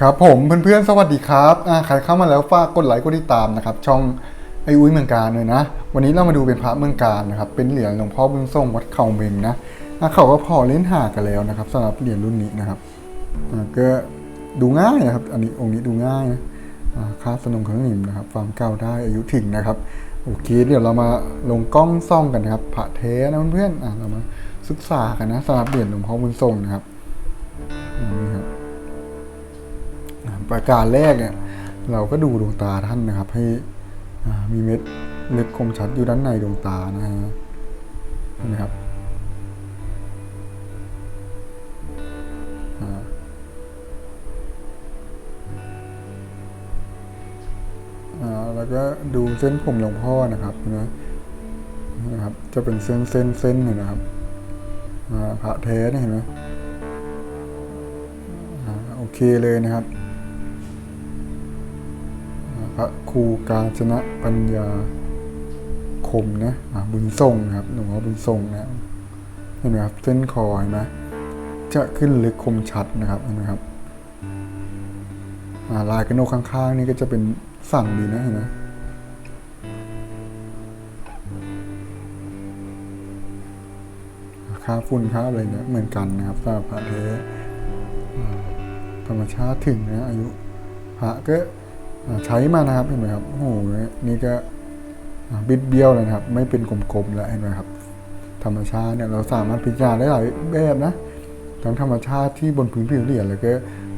ครับผมเพื่อนๆสวัสดีครับใครเข้ามาแล้วฝากกดไลค์กดติดตามนะครับช่องไออุ้ยเมืองการเลยนะ วันนี้เรามาดูเป็นพระเมืองการนะครับเป็นเหรียญหลวงพ่อบุญทรงวัดเขาเมงนะเขาก็พอเล่นหากันแล้วนะครับสำหรับเหรียญรุ่นนี้นะครับก็ดูง่ายนะครับ อันนี้องค์นี้ดูง่ายนะอ่าค่าสนมขนมนะครับความเก่าได้อายุถึงนะครับโอเคเดี๋ยวเรามาลงกล้องซ่องกันนะครับพระเทนะเพื่อนๆเรามาศึกษากันนะสำหรับเหรียญหลวงพ่อบุญทรงนะครับ ประการแรกเนี่ยเราก็ดูดวงตาท่านนะครับ ให้มีเม็ดลึกคมชัดอยู่ด้านในดวงตานะฮะเห็นะครับอ่าแล้วก็ดูเส้นผมหลวงพ่อนะครับเห็นะนะครับ จะเป็นเส้นเส้นเส้นเนี่ยนะครับอ่าพระเทสเนี่ยเห็นไหมอ่าโอเคเลยนะครับ พระครูกาญจนะปัญญาคมนะบุญทรงนะครับหลวงพ่อบุญทรงนะเห็นไหมครับเส้นคอเห็นไหมจะขึ้นลึกคมชัดนะครับเห็นไหมครับาลายกระโนกข้างๆ นี่ก็จะเป็นสั่งดีนะเห็นไหมค่าฝุ่นค่าอะไรเนี่ยเหมือนกันนะครับสำหรับพระเทอ่าธรรมชาติถึงนะอายุพระก็ ใช้มานะครับเห็นไหมครับโอ้โหนี่ก็บิดเบี้ยวเลยนะครับ ไม่เป็นกลมๆแล้วเห็นไหมครับ ธรรมชาติเนี่ยเราสามารถพิจารณาได้หลายแบบนะทั้งธรรมชาติที่บนพื้นผิวเหรียญแล้วก็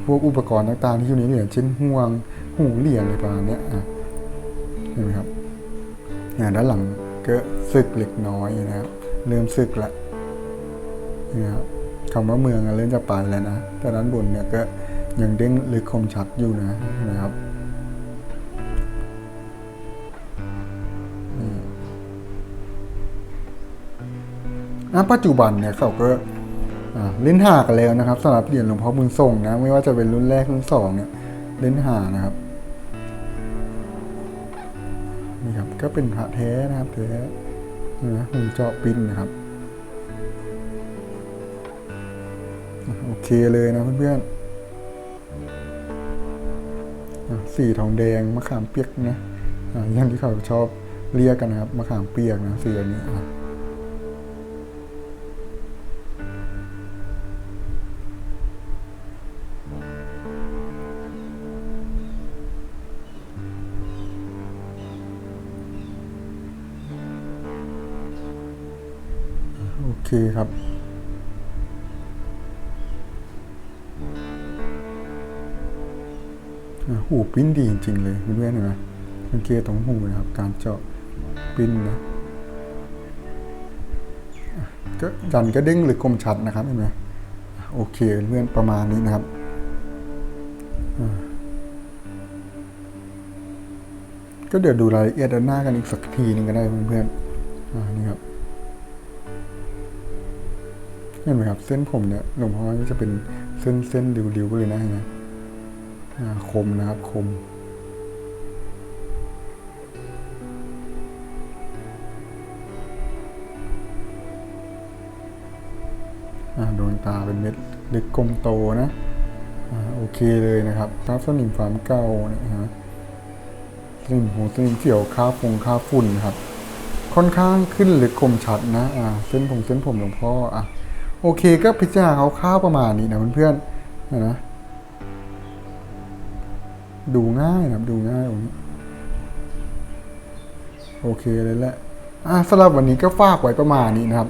พวกอุปกรณ์ต่างๆที่อยู่ในเหรียญเช่นห่วงหูเหรียญอะไรประมาณนี้เห็นไหมครับเนี่ยด้านหลังก็สึกเล็กน้อยนะครับเริ่มสึกละนี่ครับคำว่าเมืองเริ่มจะไปแล้วนะแต่ด้านบนเนี่ยก็ยังเด้งลึกคมชัดอยู่นะนะครับ ณปัจจุบันเนี่ยเขาก็เล่นหากันแล้วนะครับสำหรับเหรียญหลวงพ่อบุญทรงนะไม่ว่าจะเป็นรุ่นแรกรุ่นสองเนี่ยเล่นหานะครับนี่ครับก็เป็นพระแท้นะครับแท้นะหุ่นเจาะปิ้นนะครับโอเคเลยนะเพื่อนๆสีทองแดงมะขามเปียกนะอะอย่างที่เขาชอบเรียกกันนะครับมะขามเปียกนะสีอันนี้ โอเคครับ หูปิ้นดีจริง ๆ เลยเพื่อนๆเห็นไหมสังเกตตรงหูนะครับ การเจาะปิ้นนะก็ยันก็เด้งหรือคมชัดนะครับเห็นไหมโอเคเพื่อนประมาณนี้นะครับก็เดี๋ยวดูรายละเอียดด้านหน้ากันอีกสักทีหนึงก็ได้เพื่อนๆ อ่า นี่ครับ ห็นไหมครับเส้นผมเนี่ยหลวงพ่อจะเป็นเส้นเส้นริ้วๆเลยนะเห็นไหมคมนะครับคมโดนตาเป็นเม็ดเล็กกลมโตนะอโอเคเลยนะครับทับสนิมฟาร์มเก่าเนี่ยฮะสนิมหูสนิมเขียวค่าฟงค่าฝุ่นนะครับ ค่อนข้างขึ้นลึกคมชัดนะอ่าเส้นผมเส้นผมหลวงพ่ออะ โอเคก็พิจารณาเขาข้าวประมาณนี้นะเพื่อนๆนะนะดูง่ายนะดูง่ายตรงนี้โอเคเลยแหละอะสำหรับวันนี้ก็ฝากไว้ประมาณนี้นะครับ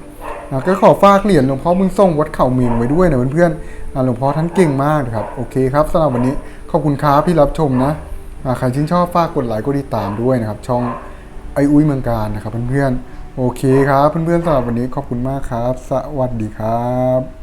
อะก็ขอฝากเหรียญหลวงพ่อมึงส่งวัดเข่ามีงไว้ด้วยนะเพื่อนๆหลวงพ่อท่านเก่งมากนะครับ โอเคครับสำหรับวันนี้ขอบคุณครับที่รับชมนะอะใครชื่นชอบฝากกดไลค์กดติดตามด้วยนะครับ ช่องไออุ้ยเมืองการนะครับเพื่อนๆ โอเคครับเพื่อนๆสำหรับวันนี้ขอบคุณมากครับ สวัสดีครับ